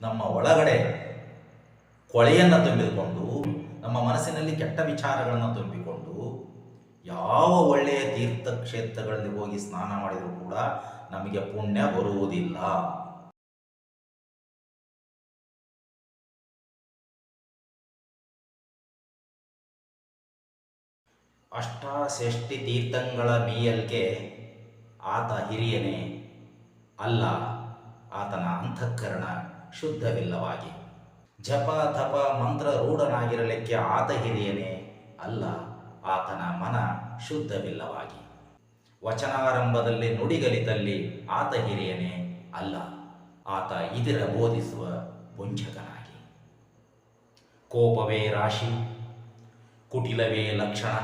ನಮ್ಮ ಒಳಗಡೆ ಕೊಳೆಯನ್ನು ತುಂಬಿಕೊಂಡು, ನಮ್ಮ ಮನಸ್ಸಿನಲ್ಲಿ ಕೆಟ್ಟ ವಿಚಾರಗಳನ್ನು ತುಂಬಿಕೊಂಡು, ಯಾವ ಒಳ್ಳೆಯ ತೀರ್ಥಕ್ಷೇತ್ರಗಳಲ್ಲಿ ಹೋಗಿ ಸ್ನಾನ ಮಾಡಿದರೂ ಕೂಡ ನಮಗೆ ಪುಣ್ಯ ಬರುವುದಿಲ್ಲ. ಅಷ್ಟಾಷ್ಟಿ ತೀರ್ಥಂಗಳ ಮೀಯಲ್ಗೆ ಆತ ಹಿರಿಯನೇ ಅಲ್ಲ. ಆತನ ಅಂತಃಕರಣ ಶುದ್ಧವಿಲ್ಲವಾಗಿ. ಜಪ ತಪ ಮಂತ್ರ ರೂಢನಾಗಿರಲಿಕ್ಕೆ ಆತ ಹಿರಿಯನೇ ಅಲ್ಲ, ಆತನ ಮನ ಶುದ್ಧವಿಲ್ಲವಾಗಿ. ವಚನಾರಂಭದಲ್ಲಿ ನುಡಿಗಲಿತಲ್ಲಿ ಆತ ಹಿರಿಯನೇ ಅಲ್ಲ, ಆತ ಇದಿರ ಬೋಧಿಸುವ ಪುಂಜಕನಾಗಿ ಕೋಪವೇ ರಾಶಿ, ಕುಟಿಲವೇ ಲಕ್ಷಣ.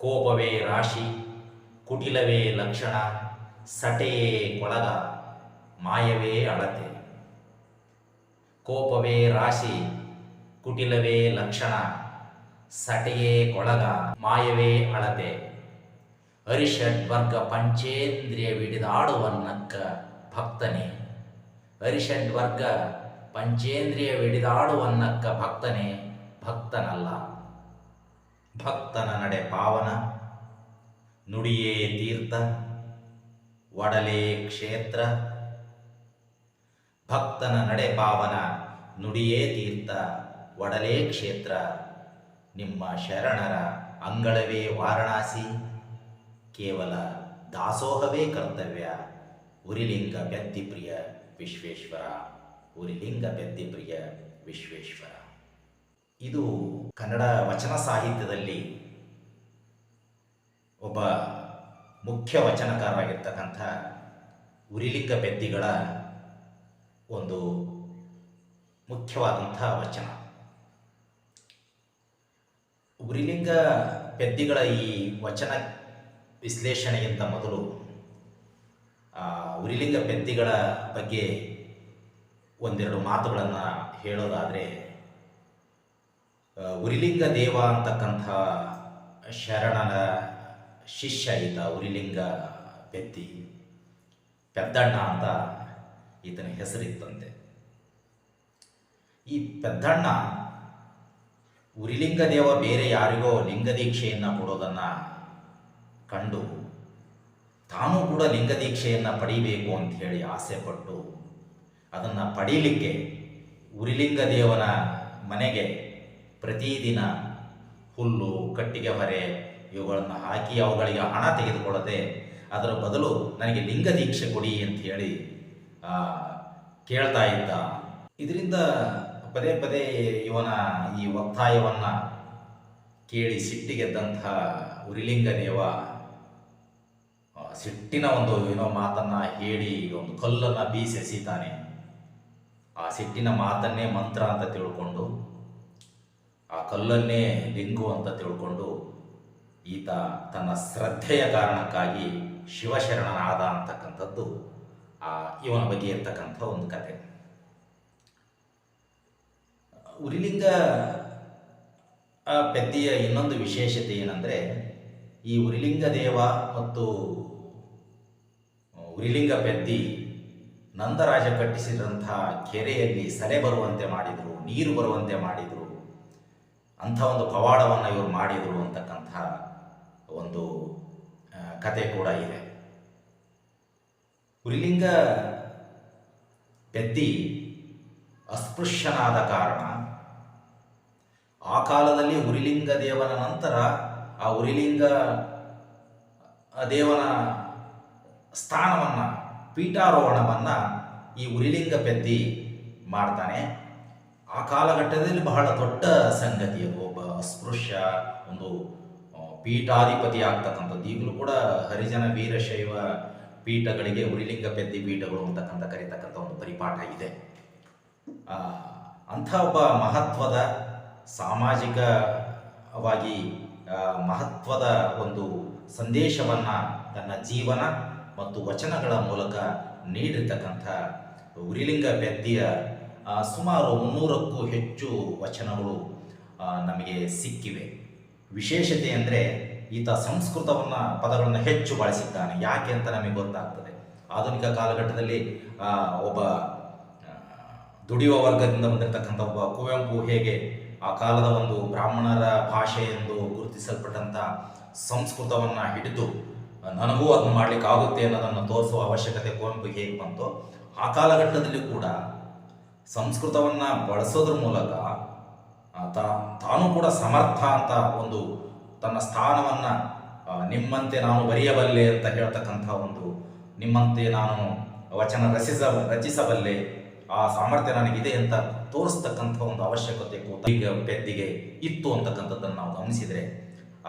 ಕೋಪವೇ ರಾಶಿ, ಕುಟಿಲವೇ ಲಕ್ಷಣ, ಸಟೆಯೇ ಕೊಳಗ. ಮಾಯವೇ ಅಳತೆ. ಕೋಪವೇ ರಾಶಿ, ಕುಟಿಲವೇ ಲಕ್ಷಣ, ಸಟೆಯೇ ಕೊಳಗ, ಮಾಯವೇ ಅಳತೆ. ಅರಿಷಡ್ವರ್ಗ ಪಂಚೇಂದ್ರಿಯವಿಡಿದಾಡುವನ್ನಕ್ಕ ಭಕ್ತನೇ. ಅರಿಶಂಟ್ವರ್ಗ ಪಂಚೇಂದ್ರಿಯ ವಿಡಿದಾಡುವನ್ನಕ್ಕ ಭಕ್ತನೇ, ಭಕ್ತನಲ್ಲ. ಭಕ್ತನ ನಡೆ ಪಾವನ, ನುಡಿಯೇ ತೀರ್ಥ, ಒಡಲೇ ಕ್ಷೇತ್ರ. ಭಕ್ತನ ನಡೆ ಪಾವನ, ನುಡಿಯೇ ತೀರ್ಥ, ಒಡಲೇ ಕ್ಷೇತ್ರ, ನಿಮ್ಮ ಶರಣರ ಅಂಗಳವೇ ವಾರಣಾಸಿ. ಕೇವಲ ದಾಸೋಹವೇ ಕರ್ತವ್ಯ, ಉರಿಲಿಂಗ ಬೆದ್ದಿಪ್ರಿಯ ವಿಶ್ವೇಶ್ವರ, ಉರಿಲಿಂಗ ಬೆದ್ದಿಪ್ರಿಯ ವಿಶ್ವೇಶ್ವರ. ಇದು ಕನ್ನಡ ವಚನ ಸಾಹಿತ್ಯದಲ್ಲಿ ಒಬ್ಬ ಮುಖ್ಯ ವಚನಕಾರರಾಗಿರ್ತಕ್ಕಂಥ ಉರಿಲಿಂಗ ಬೆದ್ದಿಗಳ ಒಂದು ಮುಖ್ಯವಾದಂಥ ವಚನ. ಉರಿಲಿಂಗ ಪೆದ್ದಿಗಳ ಈ ವಚನ ವಿಶ್ಲೇಷಣೆಗಿಂತ ಮೊದಲು ಉರಿಲಿಂಗ ಪೆದ್ದಿಗಳ ಬಗ್ಗೆ ಒಂದೆರಡು ಮಾತುಗಳನ್ನು ಹೇಳೋದಾದರೆ ಉರಿಲಿಂಗ ದೇವ ಅಂತಕ್ಕಂಥ ಶರಣನ ಶಿಷ್ಯ ಇದ್ದ ಉರಿಲಿಂಗ ಪೆದ್ದಿ ಪೆದ್ದಣ್ಣ ಅಂತ ಈತನ ಹೆಸರಿತ್ತಂತೆ. ಈ ಪೆದ್ದಣ್ಣ ಉರಿಲಿಂಗ ದೇವ ಬೇರೆ ಯಾರಿಗೋ ಲಿಂಗ ದೀಕ್ಷೆಯನ್ನು ಕೊಡೋದನ್ನು ಕಂಡು ತಾನೂ ಕೂಡ ಲಿಂಗ ದೀಕ್ಷೆಯನ್ನು ಪಡೀಬೇಕು ಅಂತ ಹೇಳಿ ಆಸೆ ಪಟ್ಟು ಅದನ್ನು ಪಡೀಲಿಕ್ಕೆ ಉರಿಲಿಂಗ ದೇವನ ಮನೆಗೆ ಪ್ರತಿದಿನ ಹುಲ್ಲು ಕಟ್ಟಿಗೆ ಹೊರೆ ಇವುಗಳನ್ನು ಹಾಕಿ ಅವುಗಳಿಗೆ ಹಣ ತೆಗೆದುಕೊಳ್ಳದೆ ಅದರ ಬದಲು ನನಗೆ ಲಿಂಗ ದೀಕ್ಷೆ ಕೊಡಿ ಅಂತ ಹೇಳಿ ಕೇಳ್ತಾ ಇದ್ದ. ಇದರಿಂದ ಪದೇ ಪದೇ ಇವನ ಈ ಒತ್ತಾಯವನ್ನು ಕೇಳಿ ಸಿಟ್ಟಿಗೆದ್ದಂಥ ಉರಿಲಿಂಗ ದೇವ ಸಿಟ್ಟಿನ ಒಂದು ಏನೋ ಮಾತನ್ನು ಹೇಳಿ ಒಂದು ಕಲ್ಲನ್ನು ಬೀಸೆಸಿತಾನೆ ಆ ಸಿಟ್ಟಿನ ಮಾತನ್ನೇ ಮಂತ್ರ ಅಂತ ತಿಳ್ಕೊಂಡು, ಆ ಕಲ್ಲನ್ನೇ ಲಿಂಗು ಅಂತ ತಿಳ್ಕೊಂಡು ಈತ ತನ್ನ ಶ್ರದ್ಧೆಯ ಕಾರಣಕ್ಕಾಗಿ ಶಿವಶರಣನಾದ ಅಂತಕ್ಕಂಥದ್ದು ಇವನ ಬಗ್ಗೆ ಇರ್ತಕ್ಕಂಥ ಒಂದು ಕತೆ. ಉರಿಲಿಂಗ ಪೆದ್ದಿಯ ಇನ್ನೊಂದು ವಿಶೇಷತೆ ಏನಂದರೆ, ಈ ಉರಿಲಿಂಗ ದೇವ ಮತ್ತು ಉರಿಲಿಂಗ ಪೆದ್ದಿ ನಂದರಾಜ ಕಟ್ಟಿಸಿದಂಥ ಕೆರೆಯಲ್ಲಿ ಸಲೆ ಬರುವಂತೆ ಮಾಡಿದರು, ನೀರು ಬರುವಂತೆ ಮಾಡಿದರು, ಅಂಥ ಒಂದು ಪವಾಡವನ್ನು ಇವರು ಮಾಡಿದರು ಅಂತಕ್ಕಂಥ ಒಂದು ಕತೆ ಕೂಡ ಇದೆ. ಉರಿಲಿಂಗ ಪೆದ್ದಿ ಅಸ್ಪೃಶ್ಯನಾದ ಕಾರಣ ಆ ಕಾಲದಲ್ಲಿ ಉರಿಲಿಂಗ ದೇವನ ನಂತರ ಆ ಉರಿಲಿಂಗ ದೇವನ ಸ್ಥಾನವನ್ನು, ಪೀಠಾರೋಹಣವನ್ನು ಈ ಉರಿಲಿಂಗ ಪೆದ್ದಿ ಮಾಡ್ತಾನೆ. ಆ ಕಾಲಘಟ್ಟದಲ್ಲಿ ಬಹಳ ದೊಡ್ಡ ಸಂಗತಿ ಅದು. ಒಬ್ಬ ಅಸ್ಪೃಶ್ಯ, ಒಂದು ಪೀಠಾಧಿಪತಿ ಆಗ್ತಕ್ಕಂಥದ್ದು. ಈಗಲೂ ಕೂಡ ಹರಿಜನ ವೀರಶೈವ ಪೀಠಗಳಿಗೆ ಉರಿಲಿಂಗ ಪೆದ್ದಿ ಪೀಠಗಳು ಅಂತಕ್ಕಂಥ ಕರೀತಕ್ಕಂಥ ಒಂದು ಪರಿಪಾಠ ಇದೆ. ಅಂಥ ಒಬ್ಬ ಮಹತ್ವದ ಸಾಮಾಜಿಕವಾಗಿ ಮಹತ್ವದ ಒಂದು ಸಂದೇಶವನ್ನು ತನ್ನ ಜೀವನ ಮತ್ತು ವಚನಗಳ ಮೂಲಕ ನೀಡಿರ್ತಕ್ಕಂಥ ಉರಿಲಿಂಗ ಪೆದ್ದಿಯ ಸುಮಾರು ಮುನ್ನೂರಕ್ಕೂ ಹೆಚ್ಚು ವಚನಗಳು ನಮಗೆ ಸಿಕ್ಕಿವೆ. ವಿಶೇಷತೆ ಅಂದರೆ ಈತ ಸಂಸ್ಕೃತವನ್ನು ಪದಗಳನ್ನು ಹೆಚ್ಚು ಬಳಸಿದ್ದಾನೆ. ಯಾಕೆ ಅಂತ ನಮಗೆ ಗೊತ್ತಾಗ್ತದೆ. ಆಧುನಿಕ ಕಾಲಘಟ್ಟದಲ್ಲಿ ಒಬ್ಬ ದುಡಿಯುವ ವರ್ಗದಿಂದ ಬಂದಿರತಕ್ಕಂಥ ಒಬ್ಬ ಕುವೆಂಪು ಹೇಗೆ ಆ ಕಾಲದ ಒಂದು ಬ್ರಾಹ್ಮಣರ ಭಾಷೆ ಎಂದು ಗುರುತಿಸಲ್ಪಟ್ಟಂಥ ಸಂಸ್ಕೃತವನ್ನು ಹಿಡಿದು, ನನಗೂ ಅದನ್ನು ಮಾಡಲಿಕ್ಕೆ ಆಗುತ್ತೆ ಅನ್ನೋದನ್ನು ತೋರಿಸುವ ಅವಶ್ಯಕತೆ ಕುವೆಂಪು ಹೇಗೆ ಬಂತು, ಆ ಕಾಲಘಟ್ಟದಲ್ಲಿ ಕೂಡ ಸಂಸ್ಕೃತವನ್ನು ಬಳಸೋದ್ರ ಮೂಲಕ ತಾನು ಕೂಡ ಸಮರ್ಥ ಅಂತ ಒಂದು ತನ್ನ ಸ್ಥಾನವನ್ನು ನಿಮ್ಮಂತೆ ನಾನು ಬರೆಯಬಲ್ಲೆ ಅಂತ ಹೇಳ್ತಕ್ಕಂಥ ಒಂದು ನಿಮ್ಮಂತೆ ನಾನು ವಚನ ರಚಿಸ ರಚಿಸಬಲ್ಲೆ, ಆ ಸಾಮರ್ಥ್ಯ ನನಗಿದೆ ಅಂತ ತೋರಿಸ್ತಕ್ಕಂಥ ಒಂದು ಅವಶ್ಯಕತೆ ಈಗ ಪೆದ್ದಿಗೆ ಇತ್ತು ಅಂತಕ್ಕಂಥದ್ದನ್ನು ನಾವು ಗಮನಿಸಿದರೆ,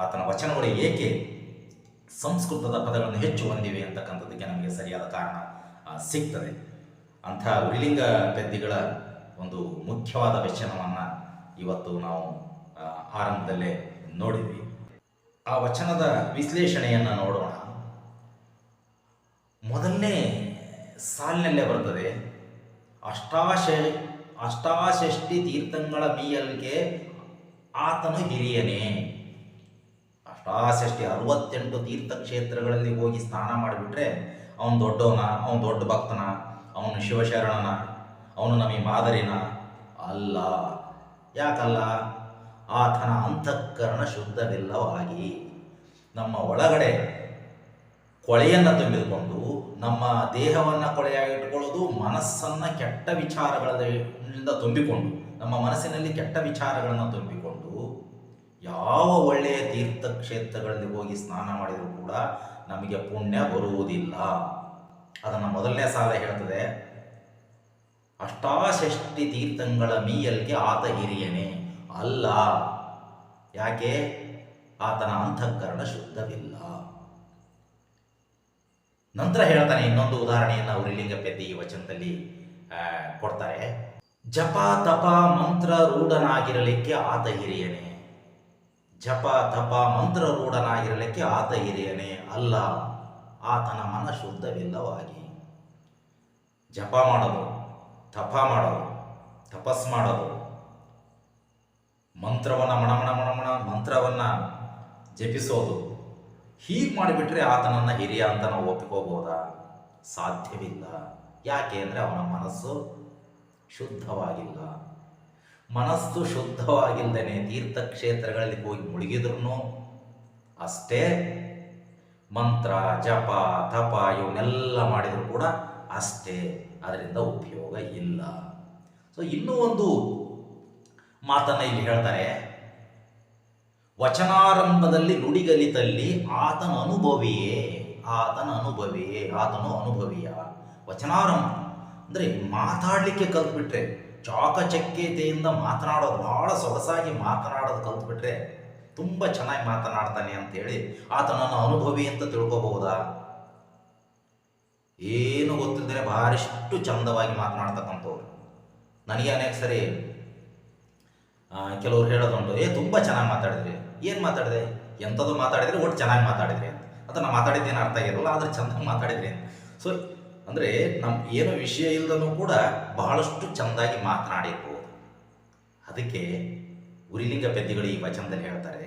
ಆತನ ವಚನಗಳು ಏಕೆ ಸಂಸ್ಕೃತದ ಪದಗಳನ್ನು ಹೆಚ್ಚು ಹೊಂದಿವೆ ಅಂತಕ್ಕಂಥದ್ದಕ್ಕೆ ನಮಗೆ ಸರಿಯಾದ ಕಾರಣ ಸಿಗ್ತದೆ. ಅಂಥ ಉರಿಲಿಂಗ ಪೆದ್ದಿಗಳ ಒಂದು ಮುಖ್ಯವಾದ ವಚನವನ್ನು ಇವತ್ತು ನಾವು ಆರಂಭದಲ್ಲೇ ನೋಡಿದ್ವಿ. ಆ ವಚನದ ವಿಶ್ಲೇಷಣೆಯನ್ನು ನೋಡೋಣ. ಮೊದಲನೇ ಸಾಲಿನಲ್ಲೇ ಬರ್ತದೆ ಅಷ್ಟಾಶ ಅಷ್ಟಾಷಷ್ಟಿ ತೀರ್ಥಂಗಳ ಮೀಯಲ್ಗೆ ಆತನು ಹಿರಿಯನೇ. ಅಷ್ಟಾಷಷ್ಟಿ ಅರವತ್ತೆಂಟು ತೀರ್ಥಕ್ಷೇತ್ರಗಳಲ್ಲಿ ಹೋಗಿ ಸ್ನಾನ ಮಾಡಿಬಿಟ್ರೆ ಅವನು ದೊಡ್ಡವನ, ಅವನು ದೊಡ್ಡ ಭಕ್ತನ, ಅವನು ಶಿವಶರಣನ, ಅವನು ನಮಗೆ ಮಾದರಿನ ಅಲ್ಲ. ಯಾಕಲ್ಲ? ಆತನ ಅಂತಃಕರಣ ಶುದ್ಧವಿಲ್ಲವಾಗಿ ನಮ್ಮ ಒಳಗಡೆ ಕೊಳೆಯನ್ನು ತುಂಬಿಕೊಂಡು ನಮ್ಮ ದೇಹವನ್ನು ಕೊಳೆಯಾಗಿಟ್ಟುಕೊಳ್ಳೋದು, ಮನಸ್ಸನ್ನು ಕೆಟ್ಟ ವಿಚಾರಗಳಿಂದ ತುಂಬಿಕೊಂಡು, ನಮ್ಮ ಮನಸ್ಸಿನಲ್ಲಿ ಕೆಟ್ಟ ವಿಚಾರಗಳನ್ನು ತುಂಬಿಕೊಂಡು ಯಾವ ಒಳ್ಳೆಯ ತೀರ್ಥಕ್ಷೇತ್ರಗಳಲ್ಲಿ ಹೋಗಿ ಸ್ನಾನ ಮಾಡಿದರೂ ಕೂಡ ನಮಗೆ ಪುಣ್ಯ ಬರುವುದಿಲ್ಲ. ಅದನ್ನು ಮೊದಲನೇ ಸಾಲ ಹೇಳ್ತದೆ ಅಷ್ಟಾಷಷ್ಟಿ ತೀರ್ಥಂಗಳ ಮೀಯಲ್ಗೆ ಆತ ಹಿರಿಯನೇ. ಅಲ್ಲ. ಯಾಕೆ? ಆತನ ಅಂತಃಕರಣ ಶುದ್ಧವಿಲ್ಲ. ನಂತರ ಹೇಳ್ತಾನೆ ಇನ್ನೊಂದು ಉದಾಹರಣೆಯನ್ನು ಉರಿಲಿಂಗ ಪೆದ್ದಿ ಈ ವಚನದಲ್ಲಿ ಕೊಡ್ತಾರೆ. ಜಪ ತಪ ಮಂತ್ರ ರೂಢನಾಗಿರಲಿಕ್ಕೆ ಆತ ಹಿರಿಯನೇ. ಜಪ ತಪ ಮಂತ್ರ ರೂಢನಾಗಿರಲಿಕ್ಕೆ ಆತ ಹಿರಿಯನೇ ಅಲ್ಲ. ಆತನ ಮನ ಶುದ್ಧವಿಲ್ಲವಾಗಿ. ಜಪ ಮಾಡೋದು, ತಪ ಮಾಡೋದು, ತಪಸ್ ಮಾಡೋದು ಮಂತ್ರವನ್ನು ಮಣಮಣ ಮಣಮಣ ಮಂತ್ರವನ್ನು ಜಪಿಸೋದು. ಹೀಗೆ ಮಾಡಿಬಿಟ್ರೆ ಆತನನ್ನು ಹಿರಿಯ ಅಂತ ನಾವು ಒಪ್ಪಿಕೋಬೋದಾ ಸಾಧ್ಯವಿಲ್ಲ. ಯಾಕೆ ಅಂದರೆ ಅವನ ಮನಸ್ಸು ಶುದ್ಧವಾಗಿಲ್ಲ. ಮನಸ್ಸು ಶುದ್ಧವಾಗಿಲ್ಲದೇ ತೀರ್ಥಕ್ಷೇತ್ರಗಳಲ್ಲಿ ಹೋಗಿ ಮುಳುಗಿದ್ರು ಅಷ್ಟೇ ಮಂತ್ರ, ಜಪ, ತಪ ಇವನ್ನೆಲ್ಲ ಮಾಡಿದರೂ ಕೂಡ ಅಷ್ಟೇ. ಅದರಿಂದ ಉಪಯೋಗ ಇಲ್ಲ. ಸೊ ಇನ್ನೂ ಒಂದು ಮಾತನ್ನು ಇಲ್ಲಿ ಹೇಳ್ತಾರೆ. ವಚನಾರಂಭದಲ್ಲಿ ನುಡಿಗಲಿತಲ್ಲಿ ಆತನ ಅನುಭವಿಯೇ ಆತನ ಅನುಭವಿಯೇ, ಆತನು ಅನುಭವಿಯ. ವಚನಾರಂಭ ಅಂದರೆ ಮಾತಾಡಲಿಕ್ಕೆ ಕಲ್ತ್ಬಿಟ್ರೆ ಚಾಕಚಕ್ಯತೆಯಿಂದ ಮಾತನಾಡೋದು ಬಹಳ ಸೊಗಸಾಗಿ ಮಾತನಾಡೋದು ಕಲ್ತ್ಬಿಟ್ರೆ ತುಂಬ ಚೆನ್ನಾಗಿ ಮಾತನಾಡ್ತಾನೆ ಅಂತೇಳಿ ಆತನನ್ನು ಅನುಭವಿ ಅಂತ ತಿಳ್ಕೋಬಹುದಾ? ಏನು ಗೊತ್ತಿಲ್ಲದೆ ಭಾರಿಷ್ಟು ಚಂದವಾಗಿ ಮಾತನಾಡ್ತಕ್ಕಂಥವ್ರು. ನನಗೆ ಅನೇಕ ಸರಿ ಕೆಲವ್ರು ಹೇಳೋದುಂಟು ಏ, ತುಂಬ ಚೆನ್ನಾಗಿ ಮಾತಾಡಿದ್ರಿ. ಏನು ಮಾತಾಡಿದೆ? ಎಂಥದ್ದು ಮಾತಾಡಿದ್ರೆ ಒಟ್ಟು ಚೆನ್ನಾಗಿ ಮಾತಾಡಿದ್ರಿ ಅಂತ. ನಾವು ಮಾತಾಡಿದ್ದು ಮಾತಾಡಿದ್ದೇನು ಅರ್ಥ ಆಗಿರಲ್ಲ, ಆದರೆ ಚೆನ್ನಾಗಿ ಮಾತಾಡಿದ್ರಿ ಅಂತ. ಸೊ ಅಂದರೆ ನಮ್ಮ ಏನು ವಿಷಯ ಇಲ್ಲದೂ ಕೂಡ ಬಹಳಷ್ಟು ಚೆಂದಾಗಿ ಮಾತನಾಡಿರ್ಬೋದು. ಅದಕ್ಕೆ ಉರಿಲಿಂಗ ಪೆದ್ದಿಗಳು ಈ ವಚನದಲ್ಲಿ ಹೇಳ್ತಾರೆ.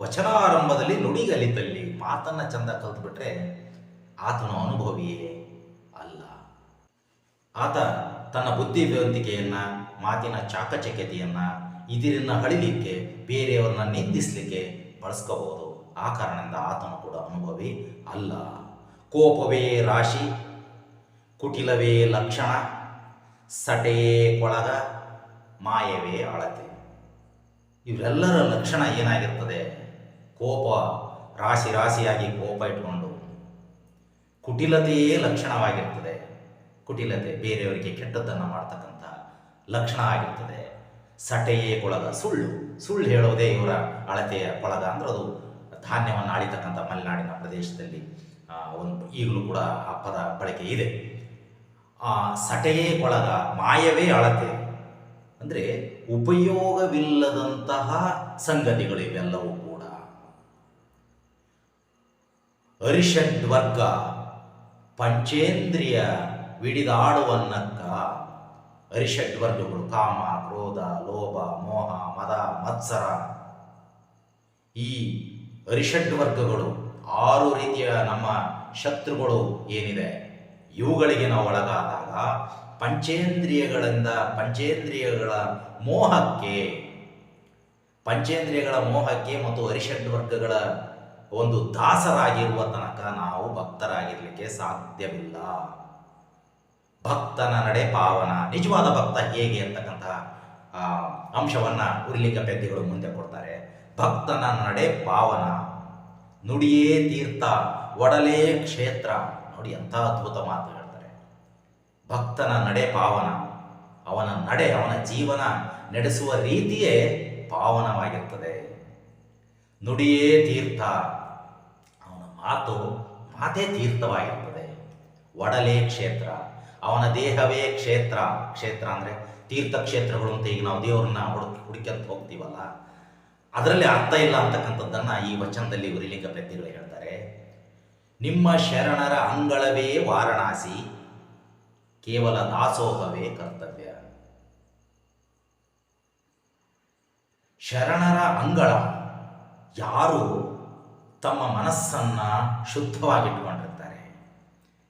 ವಚನಾರಂಭದಲ್ಲಿ ನುಡಿಗಲಿತಲ್ಲಿ ಮಾತನ್ನು ಚಂದ ಕಲ್ತ್ಬಿಟ್ರೆ ಆತನು ಅನುಭವಿಯೇ ಅಲ್ಲ. ಆತ ತನ್ನ ಬುದ್ಧಿವಂತಿಕೆಯನ್ನ ಮಾತಿನ ಚಾಕಚಕ್ಯತೆಯನ್ನ ಇದರಿಂದ ಹಳಿಲಿಕ್ಕೆ, ಬೇರೆಯವರನ್ನ ನಿಂದಿಸಲಿಕ್ಕೆ ಬಳಸ್ಕೋಬಹುದು. ಆ ಕಾರಣದಿಂದ ಆತನು ಕೂಡ ಅನುಭವಿ ಅಲ್ಲ. ಕೋಪವೇ ರಾಶಿ, ಕುಟಿಲವೇ ಲಕ್ಷಣ ಸಟೆಯೇ ಕೊಳಗ, ಮಾಯವೇ ಅಳತೆ. ಇವರೆಲ್ಲರ ಲಕ್ಷಣ ಏನಾಗಿರ್ತದೆ? ಕೋಪ, ರಾಶಿ ರಾಶಿಯಾಗಿ ಕೋಪ ಇಟ್ಕೊಂಡು. ಕುಟಿಲತೆಯೇ ಲಕ್ಷಣವಾಗಿರ್ತದೆ. ಕುಟಿಲತೆ ಬೇರೆಯವರಿಗೆ ಕೆಟ್ಟದ್ದನ್ನು ಮಾಡ್ತಕ್ಕಂಥ ಲಕ್ಷಣ ಆಗಿರ್ತದೆ. ಸಟೆಯೇ ಕೊಳಗ ಸುಳ್ಳು. ಸುಳ್ಳು ಹೇಳೋದೇ ಇವರ ಅಳತೆಯ ಕೊಳಗ ಅಂದ್ರೆ ಅದು ಧಾನ್ಯವನ್ನು ಆಳಿತಕ್ಕಂಥ ಮಲೆನಾಡಿನ ಪ್ರದೇಶದಲ್ಲಿ ಒಂದು ಈಗಲೂ ಕೂಡ ಆ ಪದ ಬಳಕೆ ಇದೆ. ಆ ಸಟೆಯೇ ಕೊಳಗ ಮಾಯವೇ ಅಳತೆ ಅಂದರೆ ಉಪಯೋಗವಿಲ್ಲದಂತಹ ಸಂಗತಿಗಳು ಇವೆಲ್ಲವೂ ಕೂಡ. ಅರಿಷಡ್ವರ್ಗ ಪಂಚೇಂದ್ರಿಯ ವಿಡಿದಾಡುವನ್ನಕ್ಕ ಅರಿಷಡ್ವರ್ಗಗಳು ಕಾಮ, ಕ್ರೋಧ, ಲೋಭ, ಮೋಹ, ಮದ, ಮತ್ಸರ. ಈ ಅರಿಷಡ್ವರ್ಗಗಳು ಆರು ರೀತಿಯ ನಮ್ಮ ಶತ್ರುಗಳು ಏನಿದೆ? ಇವುಗಳಿಗೆ ನಾವು ಒಳಗಾದಾಗ ಪಂಚೇಂದ್ರಿಯಗಳಿಂದ ಪಂಚೇಂದ್ರಿಯಗಳ ಮೋಹಕ್ಕೆ ಪಂಚೇಂದ್ರಿಯಗಳ ಮೋಹಕ್ಕೆ ಮತ್ತು ಅರಿಷಡ್ ವರ್ಗಗಳ ಒಂದು ದಾಸರಾಗಿರುವ ತನಕ ನಾವು ಭಕ್ತರಾಗಿರಲಿಕ್ಕೆ ಸಾಧ್ಯವಿಲ್ಲ. ಭಕ್ತನ ನಡೆ ಪಾವನ, ನಿಜವಾದ ಭಕ್ತ ಹೇಗೆ ಅಂತಕ್ಕಂತಹ ಅಂಶವನ್ನು ಉರ್ಲಿಂಗ ಪೆದ್ದಿಗಳು ಮುಂದೆ ಕೊಡ್ತಾರೆ. ಭಕ್ತನ ನಡೆ ಪಾವನ, ನುಡಿಯೇ ತೀರ್ಥ, ಒಡಲೇ ಕ್ಷೇತ್ರ. ನೋಡಿ ಎಂಥ ಅದ್ಭುತ ಮಾತು ಹೇಳ್ತಾರೆ. ಭಕ್ತನ ನಡೆ ಪಾವನ, ಅವನ ನಡೆ, ಅವನ ಜೀವನ ನಡೆಸುವ ರೀತಿಯೇ ಪಾವನವಾಗಿರ್ತದೆ. ನುಡಿಯೇ ತೀರ್ಥ, ಅವನ ಮಾತು ಮಾತೇ ತೀರ್ಥವಾಗಿರ್ತದೆ. ಒಡಲೇ ಕ್ಷೇತ್ರ. ಅವನ ದೇಹವೇ ಕ್ಷೇತ್ರ ಕ್ಷೇತ್ರ ಅಂದರೆ ತೀರ್ಥಕ್ಷೇತ್ರಗಳು ಅಂತ ಈಗ ನಾವು ದೇವರನ್ನ ಹುಡುಕಿ ಹುಡುಕಂತ ಹೋಗ್ತೀವಲ್ಲ? ಅದರಲ್ಲಿ ಅರ್ಥ ಇಲ್ಲ ಅಂತಕ್ಕಂಥದ್ದನ್ನು ಈ ವಚನದಲ್ಲಿ ಉರಿಲಿಂಗ ಪೆದ್ದಿಗಳು ಹೇಳ್ತಾರೆ. ನಿಮ್ಮ ಶರಣರ ಅಂಗಳವೇ ವಾರಣಾಸಿ, ಕೇವಲ ದಾಸೋಹವೇ ಕರ್ತವ್ಯ. ಶರಣರ ಅಂಗಳ ಯಾರು ತಮ್ಮ ಮನಸ್ಸನ್ನು ಶುದ್ಧವಾಗಿಟ್ಟುಕೊಂಡಿರ್ತಾರೆ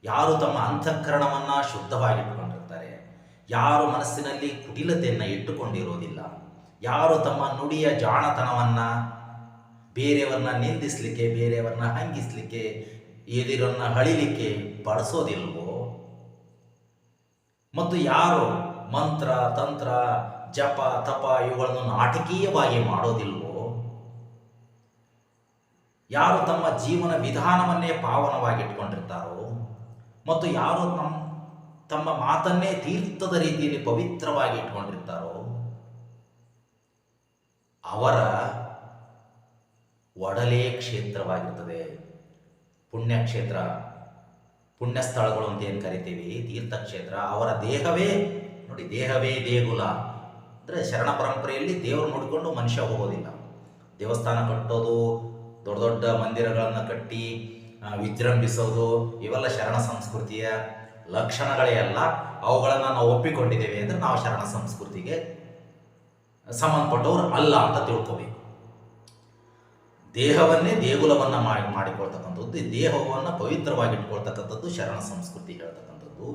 ಯಾರು ತಮ್ಮ ಅಂತಃಕರಣವನ್ನು ಶುದ್ಧವಾಗಿಟ್ಟುಕೊಂಡಿರ್ತಾರೆ? ಯಾರು ಮನಸ್ಸಿನಲ್ಲಿ ಕುಟಿಲತೆಯನ್ನು ಇಟ್ಟುಕೊಂಡಿರೋದಿಲ್ಲ? ಯಾರು ತಮ್ಮ ನುಡಿಯ ಜಾಣತನವನ್ನು ಬೇರೆಯವ್ರನ್ನ ನಿಂದಿಸಲಿಕ್ಕೆ, ಬೇರೆಯವ್ರನ್ನ ಹಂಗಿಸ್ಲಿಕ್ಕೆ, ಎದಿರನ್ನ ಹಳಿಲಿಕ್ಕೆ ಬಳಸೋದಿಲ್ವೋ? ಮತ್ತು ಯಾರು ಮಂತ್ರ, ತಂತ್ರ, ಜಪ, ತಪ ಇವುಗಳನ್ನು ನಾಟಕೀಯವಾಗಿ ಮಾಡೋದಿಲ್ವೋ? ಯಾರು ತಮ್ಮ ಜೀವನ ವಿಧಾನವನ್ನೇ ಪಾವನವಾಗಿಟ್ಕೊಂಡಿರ್ತಾರೋ? ಮತ್ತು ಯಾರು ತಮ್ಮ ತಮ್ಮ ಮಾತನ್ನೇ ತೀರ್ಥದ ರೀತಿಯಲ್ಲಿ ಪವಿತ್ರವಾಗಿ ಇಟ್ಕೊಂಡಿರ್ತಾರೋ, ಅವರ ಒಡಲೇ ಕ್ಷೇತ್ರವಾಗಿರ್ತದೆ. ಪುಣ್ಯಕ್ಷೇತ್ರ ಪುಣ್ಯ ಸ್ಥಳಗಳು ಅಂತ ಏನು ಕರಿತೀವಿ? ತೀರ್ಥಕ್ಷೇತ್ರ. ಅವರ ದೇಹವೇ, ನೋಡಿ, ದೇಹವೇ ದೇಗುಲ. ಅಂದರೆ ಶರಣ ಪರಂಪರೆಯಲ್ಲಿ ದೇವರು ನೋಡಿಕೊಂಡು ಮನುಷ್ಯ ಹೋಗೋದಿಲ್ಲ. ದೇವಸ್ಥಾನ ಕಟ್ಟೋದು, ದೊಡ್ಡ ದೊಡ್ಡ ಮಂದಿರಗಳನ್ನು ಕಟ್ಟಿ ವಿಜೃಂಭಿಸೋದು, ಇವೆಲ್ಲ ಶರಣ ಸಂಸ್ಕೃತಿಯ ಲಕ್ಷಣಗಳೇ ಅಲ್ಲ. ಅವುಗಳನ್ನು ನಾವು ಒಪ್ಪಿಕೊಂಡಿದ್ದೇವೆ ಅಂದರೆ ನಾವು ಶರಣ ಸಂಸ್ಕೃತಿಗೆ ಸಂಬಂಧಪಟ್ಟವರು ಅಲ್ಲ ಅಂತ ತಿಳ್ಕೋಬೇಕು. ದೇಹವನ್ನೇ ದೇಗುಲವನ್ನು ಮಾಡಿ ಮಾಡಿಕೊಳ್ತಕ್ಕಂಥದ್ದು, ದೇಹವನ್ನು ಪವಿತ್ರವಾಗಿ ಇಟ್ಕೊಳ್ತಕ್ಕಂಥದ್ದು ಶರಣ ಸಂಸ್ಕೃತಿ ಹೇಳ್ತಕ್ಕಂಥದ್ದು.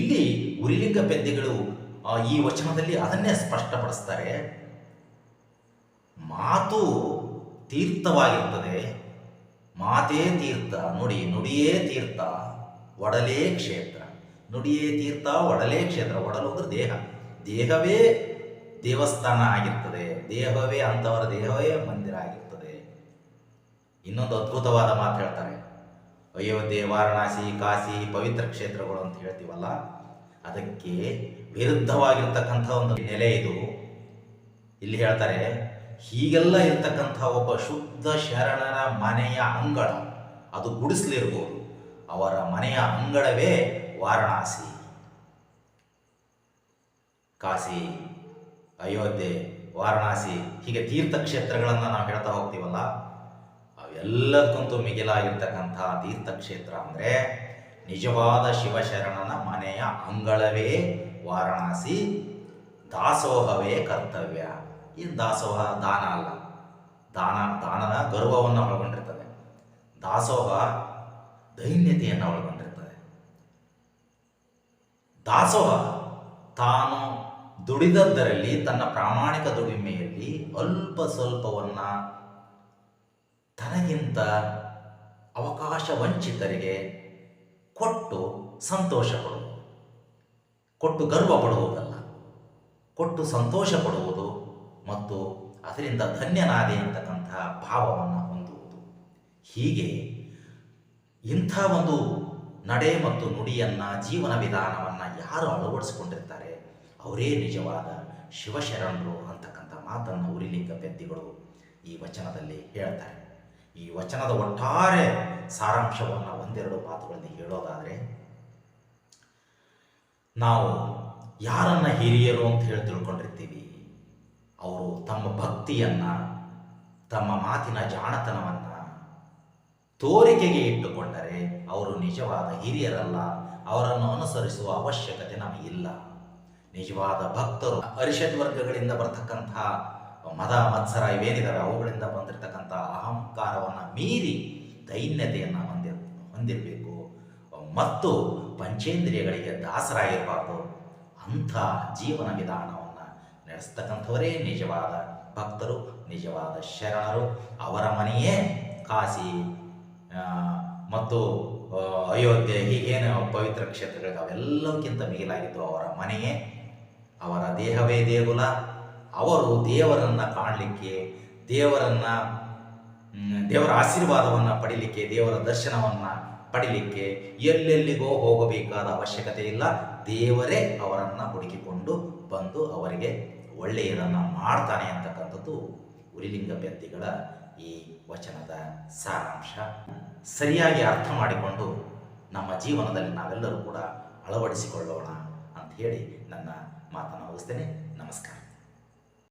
ಇಲ್ಲಿ ಉರಿಲಿಂಗ ಪೆದ್ದೆಗಳು ಈ ವಚನದಲ್ಲಿ ಅದನ್ನೇ ಸ್ಪಷ್ಟಪಡಿಸ್ತಾರೆ. ಮಾತು ತೀರ್ಥವಾಗಿರ್ತದೆ. ಮಾತೇ ತೀರ್ಥ, ನುಡಿ, ನುಡಿಯೇ ತೀರ್ಥ, ಒಡಲೇ ಕ್ಷೇತ್ರ. ನುಡಿಯೇ ತೀರ್ಥ, ಒಡಲೇ ಕ್ಷೇತ್ರ, ಒಡಲು ಅಂದ್ರೆ ದೇಹ. ದೇಹವೇ ದೇವಸ್ಥಾನ ಆಗಿರ್ತದೆ. ದೇಹವೇ ಅಂಥವರ ದೇಹವೇ ಮಂದಿರ ಆಗಿರ್ತದೆ. ಇನ್ನೊಂದು ಅದ್ಭುತವಾದ ಮಾತು ಹೇಳ್ತಾರೆ. ಅಯೋಧ್ಯೆ, ವಾರಣಾಸಿ, ಕಾಶಿ, ಪವಿತ್ರ ಕ್ಷೇತ್ರಗಳು ಅಂತ ಹೇಳ್ತೀವಲ್ಲ, ಅದಕ್ಕೆ ವಿರುದ್ಧವಾಗಿರ್ತಕ್ಕಂಥ ಒಂದು ನೆಲೆ ಇದು. ಇಲ್ಲಿ ಹೇಳ್ತಾರೆ ಹೀಗೆಲ್ಲ ಇರ್ತಕ್ಕಂಥ ಒಬ್ಬ ಶುದ್ಧ ಶರಣರ ಮನೆಯ ಅಂಗಳ, ಅದು ಗುಡಿಸ್ಲಿರ್ಬೋದು. ಅವರ ಮನೆಯ ಅಂಗಳವೇ ವಾರಣಾಸಿ. ಕಾಶಿ, ಅಯೋಧ್ಯೆ, ವಾರಣಾಸಿ, ಹೀಗೆ ತೀರ್ಥಕ್ಷೇತ್ರಗಳನ್ನು ನಾವು ಹೇಳ್ತಾ ಹೋಗ್ತೀವಲ್ಲ, ಅವೆಲ್ಲದಕ್ಕಂತೂ ಮಿಗಿಲಾಗಿರ್ತಕ್ಕಂಥ ತೀರ್ಥಕ್ಷೇತ್ರ ಅಂದರೆ ನಿಜವಾದ ಶಿವಶರಣನ ಮನೆಯ ಅಂಗಳವೇ ವಾರಣಾಸಿ, ದಾಸೋಹವೇ ಕರ್ತವ್ಯ. ಈ ದಾಸೋಹ? ದಾನ ಅಲ್ಲ. ದಾನ ದಾನದ ಗರ್ವವನ್ನು ಒಳಗೊಂಡಿರ್ತದೆ. ದಾಸೋಹ ದೈನ್ಯತೆಯನ್ನು ಒಳಗೊಂಡಿರ್ತದೆ. ದಾಸೋಹ ತಾನು ದುಡಿದದ್ದರಲ್ಲಿ, ತನ್ನ ಪ್ರಾಮಾಣಿಕ ದುಡಿಮೆಯಲ್ಲಿ ಅಲ್ಪ ಸ್ವಲ್ಪವನ್ನ ತನಗಿಂತ ಅವಕಾಶ ವಂಚಿತರಿಗೆ ಕೊಟ್ಟು ಸಂತೋಷ ಪಡುವುದು ಕೊಟ್ಟು ಗರ್ವ ಪಡುವುದಲ್ಲ. ಕೊಟ್ಟು ಸಂತೋಷ ಪಡುವುದು ಮತ್ತು ಅದರಿಂದ ಧನ್ಯನಾದೆ ಅಂತಕ್ಕಂತಹ ಭಾವವನ್ನು ಹೊಂದುವುದು. ಹೀಗೆ ಇಂಥ ಒಂದು ನಡೆ ಮತ್ತು ನುಡಿಯನ್ನ ಜೀವನ ವಿಧಾನವನ್ನ ಯಾರು ಅಳವಡಿಸಿಕೊಂಡಿರ್ತಾರೆ? ಅವರೇ ನಿಜವಾದ ಶಿವಶರಣರು ಅಂತಕ್ಕಂಥ ಮಾತನ್ನು ಉರಿಲಿಂಗ ಪೆದ್ದಿಗಳು ಈ ವಚನದಲ್ಲಿ ಹೇಳ್ತಾರೆ. ಈ ವಚನದ ಒಟ್ಟಾರೆ ಸಾರಾಂಶವನ್ನು ಒಂದೆರಡು ಮಾತುಗಳಲ್ಲಿ ಹೇಳೋದಾದರೆ, ನಾವು ಯಾರನ್ನ ಹಿರಿಯರು ಅಂತ ಹೇಳಿ ತಿಳ್ಕೊಂಡಿರ್ತೀವಿ? ಅವರು ತಮ್ಮ ಭಕ್ತಿಯನ್ನ, ತಮ್ಮ ಮಾತಿನ ಜಾಣತನವನ್ನು ತೋರಿಕೆಗೆ ಇಟ್ಟುಕೊಂಡರೆ ಅವರು ನಿಜವಾದ ಹಿರಿಯರಲ್ಲ. ಅವರನ್ನು ಅನುಸರಿಸುವ ಅವಶ್ಯಕತೆ ನಮಗಿಲ್ಲ. ನಿಜವಾದ ಭಕ್ತರು ಅರಿಷಡ್ ವರ್ಗಗಳಿಂದ ಬರ್ತಕ್ಕಂಥ ಮದ, ಮತ್ಸರ ಇವೇನಿದ್ದಾರೆ ಅವುಗಳಿಂದ ಬಂದಿರತಕ್ಕಂಥ ಅಹಂಕಾರವನ್ನು ಮೀರಿ ದೈನ್ಯತೆಯನ್ನು ಹೊಂದಿ, ಹೊಂದಿರಬೇಕು. ಮತ್ತು ಪಂಚೇಂದ್ರಿಯಗಳಿಗೆ ದಾಸರಾಗಿರಬಾರ್ದು. ಅಂಥ ಜೀವನ ವಿಧಾನವನ್ನು ನಡೆಸ್ತಕ್ಕಂಥವರೇ ನಿಜವಾದ ಭಕ್ತರು, ನಿಜವಾದ ಶರಣರು. ಅವರ ಮನೆಯೇ ಕಾಶಿ. ಮತ್ತು ಅಯೋಧ್ಯೆ ಹೀಗೇನು ಪವಿತ್ರ ಕ್ಷೇತ್ರಗಳಿಗೆ ಅವೆಲ್ಲಕ್ಕಿಂತ ಮಿಗಿಲಾಗಿದ್ದು ಅವರ ಮನೆಯೇ, ಅವರ ದೇಹವೇ ದೇಗುಲ. ಅವರು ದೇವರನ್ನು ಕಾಣಲಿಕ್ಕೆ, ದೇವರನ್ನು ದೇವರ ಆಶೀರ್ವಾದವನ್ನು ಪಡಿಲಿಕ್ಕೆ, ದೇವರ ದರ್ಶನವನ್ನು ಪಡಿಲಿಕ್ಕೆ ಎಲ್ಲೆಲ್ಲಿಗೋ ಹೋಗಬೇಕಾದ ಅವಶ್ಯಕತೆ ಇಲ್ಲ. ದೇವರೇ ಅವರನ್ನು ಹುಡುಕಿಕೊಂಡು ಬಂದು ಅವರಿಗೆ ಒಳ್ಳೆಯದನ್ನು ಮಾಡ್ತಾನೆ ಅಂತಕ್ಕಂಥದ್ದು ಉರಿಲಿಂಗ ವ್ಯಕ್ತಿಗಳ ಈ ವಚನದ ಸಾರಾಂಶ. ಸರಿಯಾಗಿ ಅರ್ಥ ಮಾಡಿಕೊಂಡು ನಮ್ಮ ಜೀವನದಲ್ಲಿ ನಾವೆಲ್ಲರೂ ಕೂಡ ಅಳವಡಿಸಿಕೊಳ್ಳೋಣ ಅಂತ ಹೇಳಿ ನನ್ನ ಮಾತನ್ನು ಮುಗಿಸ್ತೇನೆ. ನಮಸ್ಕಾರ.